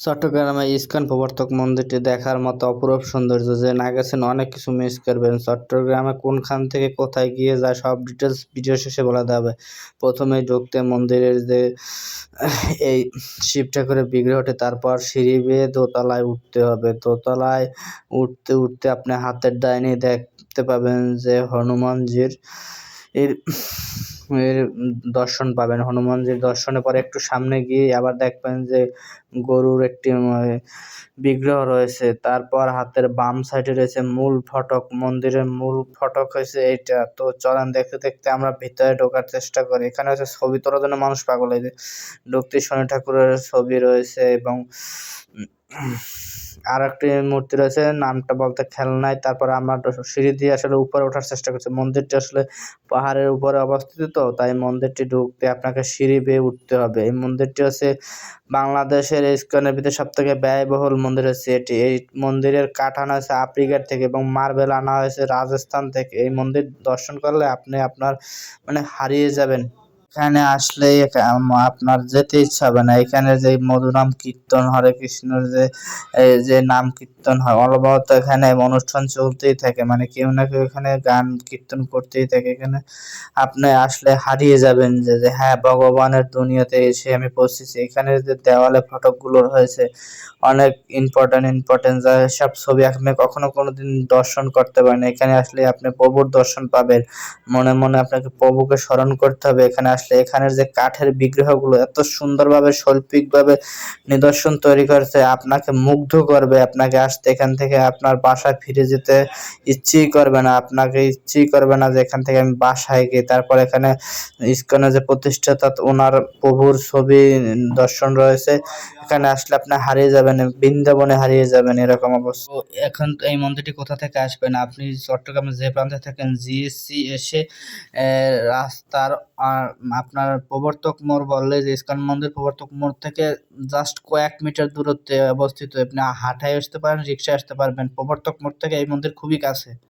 চট্টগ্রামে ইস্কন প্রবর্তক মন্দিরটি দেখার মতো অপরূপ সৌন্দর্য যে না গেছেন অনেক কিছু মিস করবেন। চট্টগ্রামে কোনখান থেকে কোথায় গিয়ে যায় সব ডিটেলস ভিডিও শেষে বলে দেওয়া হবে। প্রথমেই ঢুকতে মন্দিরের যে, এই শিব ঠাকুরের বিগ্রহটি, তারপর সিঁড়ি বেয়ে দোতলায় উঠতে হবে। দোতলায় উঠতে উঠতে আপনি হাতের ডাইনি দেখতে পাবেন যে হনুমানজির এর এর দর্শন পাবেন, হনুমানজির দর্শনের পরে একটু সামনে গিয়ে আবার দেখবেন যে গরুর একটি বিগ্রহ রয়েছে। তারপর হাতের বাম সাইডে রয়েছে মূল ফটক, মন্দিরের মূল ফটক হয়েছে এইটা। তো চলেন দেখতে দেখতে আমরা ভিতরে ঢোকার চেষ্টা করি। এখানে হচ্ছে ছবি তোলার জন্য মানুষ পাগল হয়েছে ঢুকতে শনি ঠাকুরের ছবি রয়েছে এবং আর একটি মূর্তি রয়েছে, নামটা বলতে খেয়াল নাই। তারপর আমরা সিঁড়ি দিয়ে আসলে উপরে ওঠার চেষ্টা করছি। মন্দিরটি আসলে পাহাড়ের উপরে অবস্থিত তো, তাই মন্দিরটি ঢুকতে আপনাকে সিঁড়ি বেয়ে উঠতে হবে। এই মন্দিরটি হচ্ছে বাংলাদেশের ইস্কনের ভিতরে সব থেকে ব্যয়বহুল মন্দির হচ্ছে এটি। এই মন্দিরের কাঠ আনা হয়েছে আফ্রিকার থেকে এবং মার্বেল আনা হয়েছে রাজস্থান থেকে। এই মন্দির দর্শন করলে আপনি আপনার মানে হারিয়ে যাবেন। এখানে আসলেই আপনার যেতে ইচ্ছা হবে না। এখানে যে মধুরাম কীর্তন, হরে কৃষ্ণর যে যে নাম কীর্তন হয়, অলবহত এখানে অনুষ্ঠান চলতেই থাকে। মানে কেউ না কেউ এখানে গান কীর্তন করতেই থাকে। এখানে আপনি আসলে হারিয়ে যাবেন যে যে হ্যাঁ ভগবানের দুনিয়াতে এসে আমি পৌঁছেছি। এখানে যে দেওয়ালে ফটকগুলো রয়েছে, অনেক ইম্পর্টেন্ট ইম্পর্টেন্ট সব ছবি আপনি কখনো কোনো দিন দর্শন করতে পারেন এখানে আসলে আপনি প্রভুর দর্শন পাবেন। মনে মনে আপনাকে প্রভুকে স্মরণ করতে হবে। এখানে আসলে এখানের যে কাঠের বিগ্রহগুলো এত সুন্দরভাবে, শৈল্পিকভাবে নিদর্শন তৈরি করেছে, আপনাকে মুগ্ধ করবে, আপনাকে আসতে এখান থেকে আপনার বাসায় ফিরে যেতে ইচ্ছেই করবে না, আপনাকে ইচ্ছেই করবে না যে এখান থেকে আমি বাসায় গিয়ে, তারপর এখানে ইস্কনের যে প্রতিষ্ঠাতা, ওনার প্রভুর ছবি দর্শন রয়েছে, এখানে আসলে আপনি হারিয়ে যাবেন, বৃন্দাবনে হারিয়ে যাবেন, এরকম অবস্থা। এখন এই মন্দিরটি কোথা থেকে আসবেন? আপনি চট্টগ্রামে যে প্রান্তে থাকেন জিএসসি এসে রাস্তার আপনার প্রবর্তক মোড় বললে যে ইস্কন মন্দির প্রবর্তক মোড় থেকে জাস্ট কয়েক মিটার দূরত্বে অবস্থিত। আপনি হাঁটায় আসতে পারেন, রিক্সায় আসতে পারবেন। প্রবর্তক মোড় থেকে এই মন্দির খুবই কাছে।